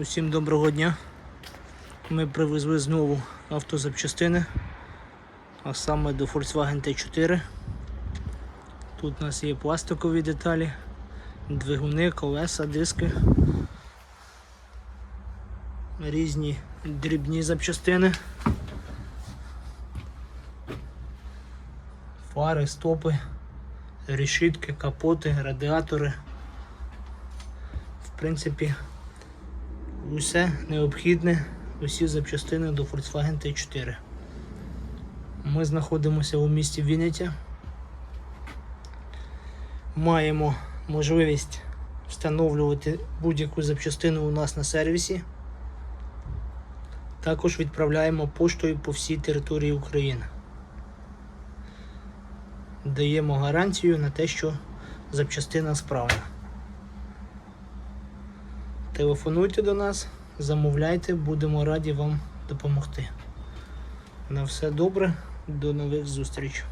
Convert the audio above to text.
Усім доброго дня. Ми привезли знову автозапчастини, а саме до Volkswagen T4. Тут у нас є пластикові деталі, двигуни, колеса, диски, різні дрібні запчастини, фари, стопи, решітки, капоти, радіатори. В принципі, усе необхідне, усі запчастини до Volkswagen T4. Ми знаходимося у місті Вінниця. Маємо можливість встановлювати будь-яку запчастину у нас на сервісі. Також відправляємо поштою по всій території України. Даємо гарантію на те, що запчастина справна. Телефонуйте до нас, замовляйте, будемо раді вам допомогти. На все добре, до нових зустрічей.